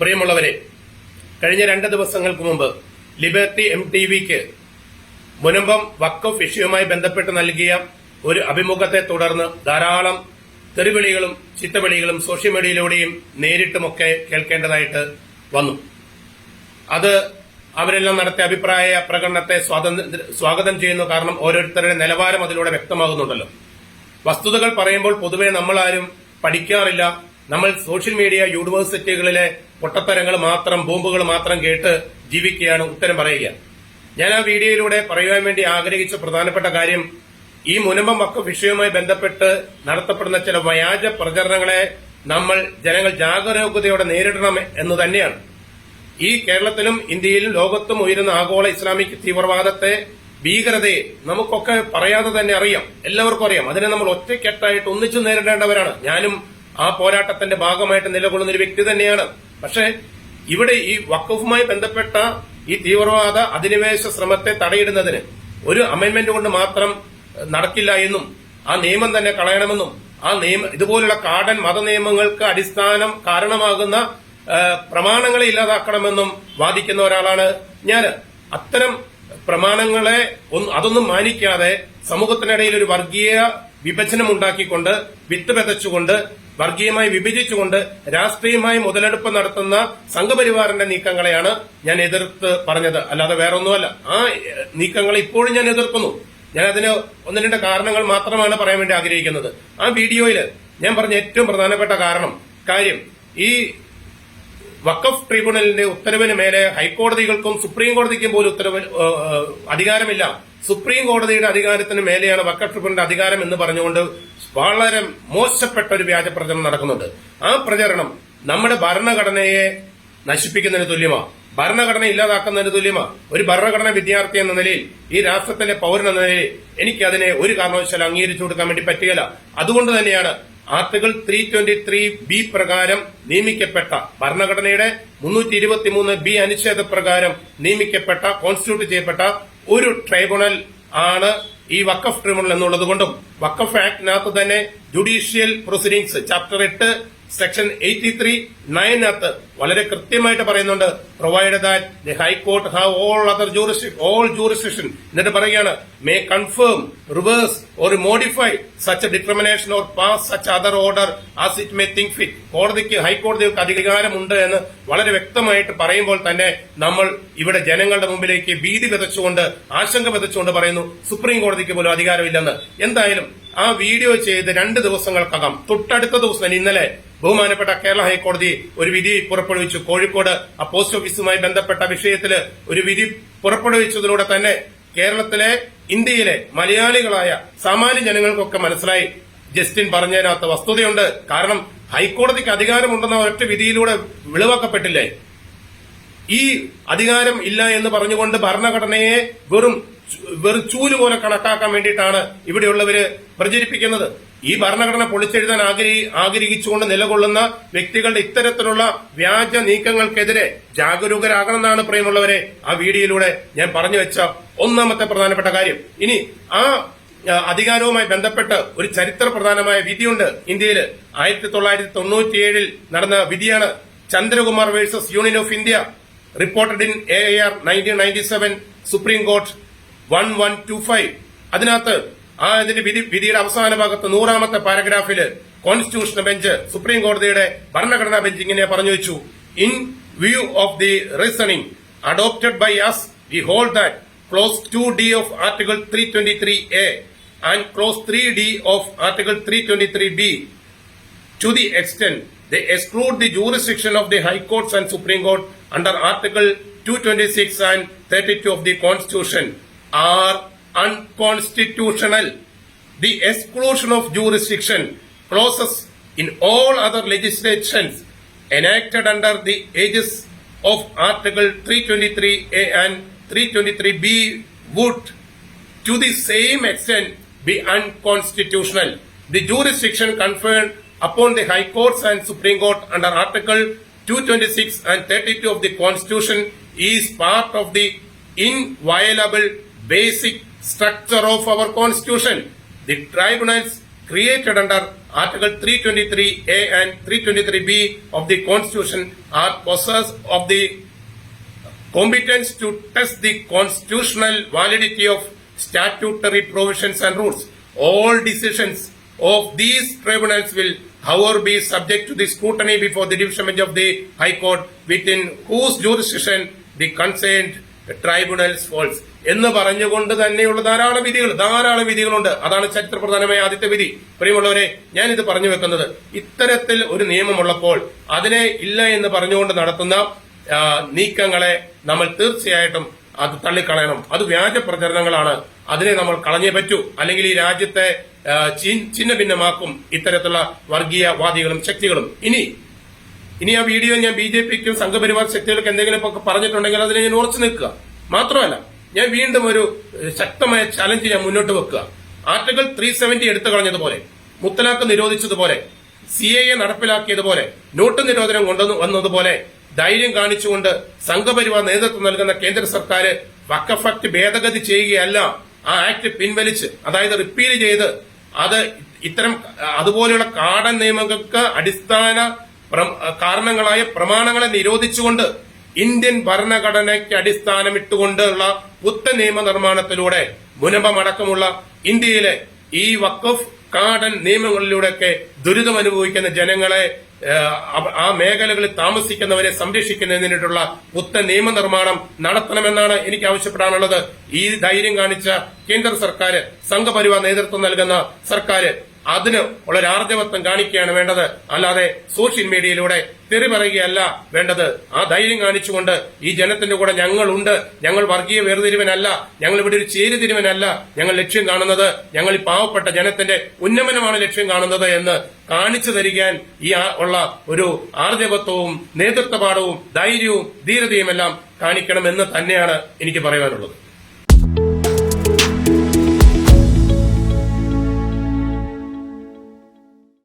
പ്രിയമുള്ളവരെ കഴിഞ്ഞ രണ്ട് ദിവസങ്ങൾക്ക് മുമ്പ് ലിബർട്ടി എം ടി വിക്ക് മുനമ്പം വക്കഫ് ഇഷ്യുമായി ബന്ധപ്പെട്ട് നൽകിയ ഒരു അഭിമുഖത്തെ തുടർന്ന് ധാരാളം തെറിവിളികളും ചിത്തവിളികളും സോഷ്യൽ മീഡിയയിലൂടെയും നേരിട്ടുമൊക്കെ കേൾക്കേണ്ടതായിട്ട് വന്നു. അത് അവരെല്ലാം നടത്തിയ അഭിപ്രായ പ്രകടനത്തെ സ്വാഗതം ചെയ്യുന്നു. കാരണം ഓരോരുത്തരുടെ നിലവാരം അതിലൂടെ വ്യക്തമാകുന്നുണ്ടല്ലോ. വസ്തുതകൾ പറയുമ്പോൾ പൊതുവെ നമ്മളാരും പഠിക്കാറില്ല. നമ്മൾ സോഷ്യൽ മീഡിയ യൂണിവേഴ്സിറ്റികളിലെ പൊട്ടത്തരങ്ങൾ മാത്രം ബോംബുകൾ മാത്രം കേട്ട് ജീവിക്കുകയാണ് ഉത്തരം പറയുക. ഞാൻ ആ വീഡിയോയിലൂടെ പറയുവാൻ വേണ്ടി ആഗ്രഹിച്ച പ്രധാനപ്പെട്ട കാര്യം ഈ മുനമ്പം വക്ക വിഷയവുമായി ബന്ധപ്പെട്ട് നടത്തപ്പെടുന്ന ചില വ്യാജ പ്രചരണങ്ങളെ നമ്മൾ ജനങ്ങൾ ജാഗരൂകതയോടെ നേരിടണം എന്ന് തന്നെയാണ്. ഈ കേരളത്തിലും ഇന്ത്യയിലും ലോകത്തും ഉയരുന്ന ആഗോള ഇസ്ലാമിക് തീവ്രവാദത്തെ ഭീകരതയെ നമുക്കൊക്കെ പറയാതെ തന്നെ അറിയാം. എല്ലാവർക്കും അറിയാം. അതിനെ നമ്മൾ ഒറ്റക്കെട്ടായിട്ട് ഒന്നിച്ചു നേരിടേണ്ടവരാണ്. ഞാനും ആ പോരാട്ടത്തിന്റെ ഭാഗമായിട്ട് നിലകൊള്ളുന്ന ഒരു വ്യക്തി തന്നെയാണ്. പക്ഷേ ഇവിടെ ഈ വക്കഫുമായി ബന്ധപ്പെട്ട ഈ തീവ്രവാദ അധിനിവേശ ശ്രമത്തെ തടയിടുന്നതിന് ഒരു അമെന്റ്മെന്റ് കൊണ്ട് മാത്രം നടക്കില്ല എന്നും ആ നിയമം തന്നെ കളയണമെന്നും ആ നിയമ ഇതുപോലുള്ള കാടൻ മതനിയമങ്ങൾക്ക് അടിസ്ഥാനം കാരണമാകുന്ന പ്രമാണങ്ങളെ ഇല്ലാതാക്കണമെന്നും വാദിക്കുന്ന ഒരാളാണ് ഞാൻ അത്തരം പ്രമാണങ്ങളെ അതൊന്നും മാനിക്കാതെ സമൂഹത്തിനിടയിൽ ഒരു വർഗീയ വിഭജനം ഉണ്ടാക്കിക്കൊണ്ട് വിത്ത് വിതച്ചുകൊണ്ട് വർഗീയമായി വിഭജിച്ചുകൊണ്ട് രാഷ്ട്രീയമായി മുതലെടുപ്പ് നടത്തുന്ന സംഘപരിവാറിന്റെ നീക്കങ്ങളെയാണ് ഞാൻ എതിർത്ത് പറഞ്ഞത്. അല്ലാതെ വേറൊന്നുമല്ല. ആ നീക്കങ്ങളെ ഇപ്പോഴും ഞാൻ എതിർക്കുന്നു. ഞാൻ അതിന് ഒന്ന് രണ്ട് കാരണങ്ങൾ മാത്രമാണ് പറയാൻ വേണ്ടി ആഗ്രഹിക്കുന്നത്. ആ വീഡിയോയിൽ ഞാൻ പറഞ്ഞ ഏറ്റവും പ്രധാനപ്പെട്ട കാരണം കാര്യം ഈ വക്കഫ് ട്രിബ്യൂണലിന്റെ ഉത്തരവിന് മേലെ ഹൈക്കോടതികൾക്കും സുപ്രീം കോടതിക്കും പോലും ഉത്തരവ് അധികാരമില്ല. സുപ്രീം കോടതിയുടെ അധികാരത്തിന് മേലെയാണ് വഖഫ് ട്രിബ്യൂണലിന്റെ അധികാരം എന്ന് പറഞ്ഞുകൊണ്ട് വളരെ മോശപ്പെട്ട ഒരു വ്യാജ പ്രചരണം നടക്കുന്നുണ്ട്. ആ പ്രചരണം നമ്മുടെ ഭരണഘടനയെ നശിപ്പിക്കുന്നതിന് തുല്യമാ. ഭരണഘടന ഇല്ലാതാക്കുന്നതിന് തുല്യമാ. ഒരു ഭരണഘടന വിദ്യാർത്ഥി എന്ന നിലയിൽ ഈ രാഷ്ട്രത്തിലെ പൗരൻ എന്ന നിലയിൽ എനിക്ക് അതിനെ ഒരു കാരണവശാലും അംഗീകരിച്ചു കൊടുക്കാൻ വേണ്ടി പറ്റുകയില്ല. അതുകൊണ്ട് തന്നെയാണ് article three twenty three B പ്രകാരം നിയമിക്കപ്പെട്ട ഭരണഘടനയുടെ മുന്നൂറ്റി ഇരുപത്തിമൂന്ന് ബി അനുച്ഛേദ പ്രകാരം നിയമിക്കപ്പെട്ട കോൺസ്റ്റിറ്റ്യൂട്ട് ചെയ്യപ്പെട്ട ഒരു ട്രൈബ്യൂണൽ ആണ് ഈ വക്കഫ് ട്രിബ്യൂണൽ എന്നുള്ളത് കൊണ്ടും. വക്കഫ് ആക്ടിനകത്ത് തന്നെ ജുഡീഷ്യൽ പ്രൊസീഡിംഗ്സ് ചാപ്റ്റർ എട്ട് സെക്ഷൻ എയ്റ്റി ത്രീ നയനകത്ത് വളരെ കൃത്യമായിട്ട് പറയുന്നുണ്ട് provide that the high court have all other jurisdiction all jurisdiction എന്നിട്ട് പറയുകയാണ് may confirm reverse or modify such determination or pass such other order as it may think fit കോടതിക്ക് ഹൈക്കോടതിക്ക് അധികാരമുണ്ട് എന്ന് വളരെ വ്യക്തമായിട്ട് പറയുമ്പോൾ തന്നെ നമ്മൾ ഇവിടെ ജനങ്ങളുടെ മുമ്പിലേക്ക് ഭീതി വിതച്ചുകൊണ്ട് ആശങ്ക വിതച്ചുകൊണ്ട് പറയുന്നു സുപ്രീം കോടതിക്ക് പോലും അധികാരമില്ലെന്ന്. എന്തായാലും ആ വീഡിയോ ചെയ്ത് രണ്ട് ദിവസങ്ങൾക്കകം തൊട്ടടുത്ത ദിവസം ഇന്നലെ ബഹുമാനപ്പെട്ട കേരള ഹൈക്കോടതി ഒരു വിധി പുറപ്പെടുവിച്ചു. കോഴിക്കോട് ആ പോസ്റ്റ് ഓഫീസുമായി ബന്ധപ്പെട്ട വിഷയത്തിൽ ഒരു വിധി പുറപ്പെടുവിച്ചതിലൂടെ തന്നെ കേരളത്തിലെ ഇന്ത്യയിലെ മലയാളികളായ സാമാന്യ ജനങ്ങൾക്കൊക്കെ മനസ്സിലായി. ജസ്റ്റിൻ പറഞ്ഞതിനകത്ത് വസ്തുതയുണ്ട്. കാരണം ഹൈക്കോടതിക്ക് അധികാരമുണ്ടെന്ന ഒറ്റ വിധിയിലൂടെ വെളിവാക്കപ്പെട്ടില്ലേ? ഈ അധികാരം ഇല്ല എന്ന് പറഞ്ഞുകൊണ്ട് ഭരണഘടനയെ വെറും വെറും ചൂൽ പോലെ കണക്കാക്കാൻ വേണ്ടിയിട്ടാണ് ഇവിടെയുള്ളവര് പ്രചരിപ്പിക്കുന്നത്. ഈ ഭരണഘടന പൊളിച്ചെഴുതാൻ ആഗ്രഹി ആഗ്രഹിച്ചുകൊണ്ട് നിലകൊള്ളുന്ന വ്യക്തികളുടെ ഇത്തരത്തിലുള്ള വ്യാജ നീക്കങ്ങൾക്കെതിരെ ജാഗരൂകരാകണമെന്നാണ് പ്രിയമുള്ളവരെ ആ വീഡിയോയിലൂടെ ഞാൻ പറഞ്ഞു വെച്ച ഒന്നാമത്തെ പ്രധാനപ്പെട്ട കാര്യം. ഇനി ആ അധികാരവുമായി ബന്ധപ്പെട്ട് ഒരു ചരിത്ര പ്രധാനമായ വിധിയുണ്ട് ഇന്ത്യയിൽ ആയിരത്തി തൊള്ളായിരത്തി തൊണ്ണൂറ്റിയേഴിൽ നടന്ന വിധിയാണ് Chandrakumar versus union of India reported in A R nineteen ninety seven supreme court one one two five അതിനകത്ത് ആ ഇതിന്റെ വിധി വിധിയുടെ അവസാന ഭാഗത്ത് നൂറാമത്തെ പാരഗ്രാഫിൽ കോൺസ്റ്റിറ്റ്യൂഷണൽ ബെഞ്ച് സുപ്രീം കോടതിയുടെ ഭരണഘടനാ ബെഞ്ച് ഇങ്ങനെ പറഞ്ഞു വെച്ചു. In view of the reasoning adopted by us we hold that clause two D of article three twenty three A and clause three D of article three twenty three B to the extent the exclude the jurisdiction of the high courts and supreme court under article two twenty six and thirty two of the constitution are unconstitutional the exclusion of jurisdiction clauses in all other legislations enacted under the aegis of Article 323A and 323B would, to the same extent, be unconstitutional. The jurisdiction conferred upon the High Courts and Supreme Court under Article 226 and 32 of the Constitution is part of the inviolable basic structure of our Constitution. The tribunals created under Article 323A and 323B of the Constitution are possessed of the competence to test the constitutional validity of statutory provisions and rules. All decisions of these tribunals will, however, be subject to the scrutiny before the division bench of the High Court, within whose jurisdiction the concerned tribunals falls. എന്ന് പറഞ്ഞുകൊണ്ട് തന്നെയുള്ള ധാരാളം വിധികൾ ധാരാളം വിധികളുണ്ട്. അതാണ് ചരിത്രപ്രധാനമായ ആദ്യത്തെ വിധി. പ്രിയമുള്ളവരെ ഞാൻ ഇത് പറഞ്ഞു വെക്കുന്നത് ഇത്തരത്തിൽ ഒരു നിയമമുള്ളപ്പോൾ അതിനെ ഇല്ല എന്ന് പറഞ്ഞുകൊണ്ട് നടത്തുന്ന നീക്കങ്ങളെ നമ്മൾ തീർച്ചയായിട്ടും അത് തള്ളിക്കളയണം. അത് വ്യാജ പ്രചരണങ്ങളാണ്. അതിനെ നമ്മൾ കളഞ്ഞേ പറ്റൂ. അല്ലെങ്കിൽ ഈ രാജ്യത്തെ ചിന്ന ഭിന്നമാക്കും ഇത്തരത്തിലുള്ള വർഗീയവാദികളും ശക്തികളും. ഇനി ഇനി ആ വീഡിയോ ഞാൻ ബി ജെ പിക്കും സംഘപരിവാർ ശക്തികൾക്ക് എന്തെങ്കിലും പറഞ്ഞിട്ടുണ്ടെങ്കിൽ അതിനെ ഞാൻ ഉറച്ചു നിൽക്കുക. മാത്രമല്ല ഞാൻ വീണ്ടും ഒരു ശക്തമായ ചലഞ്ച് ഞാൻ മുന്നോട്ട് വെക്കുക. ആർട്ടിക്കിൾ ത്രീ സെവന്റി എടുത്തു കളഞ്ഞതുപോലെ മുത്തലാഖ് നിരോധിച്ചതുപോലെ സി എ എ നടപ്പിലാക്കിയതുപോലെ നോട്ട് നിരോധനം കൊണ്ടു വന്നതുപോലെ ധൈര്യം കാണിച്ചുകൊണ്ട് സംഘപരിവാർ നേതൃത്വം നൽകുന്ന കേന്ദ്ര സർക്കാർ വക്കഫ് ആക്ട് ഭേദഗതി ചെയ്യുകയല്ല ആ ആക്ട് പിൻവലിച്ച് അതായത് റിപ്പീൽ ചെയ്ത് അത് ഇത്തരം അതുപോലെയുള്ള കാടൻ നിയമങ്ങൾക്ക് അടിസ്ഥാന കാരണങ്ങളായ പ്രമാണങ്ങളെ നിരോധിച്ചുകൊണ്ട് ഇന്ത്യൻ ഭരണഘടനയ്ക്ക് അടിസ്ഥാനമിട്ടുകൊണ്ടുള്ള പുത്തൻ നിയമനിർമ്മാണത്തിലൂടെ മുനമ്പമടക്കമുള്ള ഇന്ത്യയിലെ ഈ വഖഫ് കാടൻ നിയമങ്ങളിലൂടെയൊക്കെ ദുരിതം അനുഭവിക്കുന്ന ജനങ്ങളെ ആ മേഖലകളിൽ താമസിക്കുന്നവരെ സംരക്ഷിക്കുന്നതിനുള്ള പുത്തൻ നിയമനിർമ്മാണം നടത്തണമെന്നാണ് എനിക്ക് ആവശ്യപ്പെടാനുള്ളത്. ഈ ധൈര്യം കാണിച്ച കേന്ദ്ര സർക്കാർ സംഘപരിവാർ നേതൃത്വം നൽകുന്ന സർക്കാർ അതിന് ഉള്ള ആർജവത്വം കാണിക്കുകയാണ് വേണ്ടത്. അല്ലാതെ സോഷ്യൽ മീഡിയയിലൂടെ തെറി പറയുകയല്ല വേണ്ടത്. ആ ധൈര്യം കാണിച്ചുകൊണ്ട് ഈ ജനത്തിന്റെ കൂടെ ഞങ്ങളുണ്ട്. ഞങ്ങൾ വർഗീയ വേർതിരിവനല്ല. ഞങ്ങൾ ഇവിടെ ഒരു ചേരുതിരിവനല്ല. ഞങ്ങൾ ലക്ഷ്യം കാണുന്നത് ഞങ്ങൾ ഈ പാവപ്പെട്ട ജനത്തിന്റെ ഉന്നമനമാണ് ലക്ഷ്യം കാണുന്നത് എന്ന് കാണിച്ചു തരികാൻ ഈ ഉള്ള ഒരു ആർജവത്വവും നേതൃത്വപാഠവും ധൈര്യവും ധീരതയുമെല്ലാം കാണിക്കണമെന്ന് തന്നെയാണ് എനിക്ക് പറയാനുള്ളത്.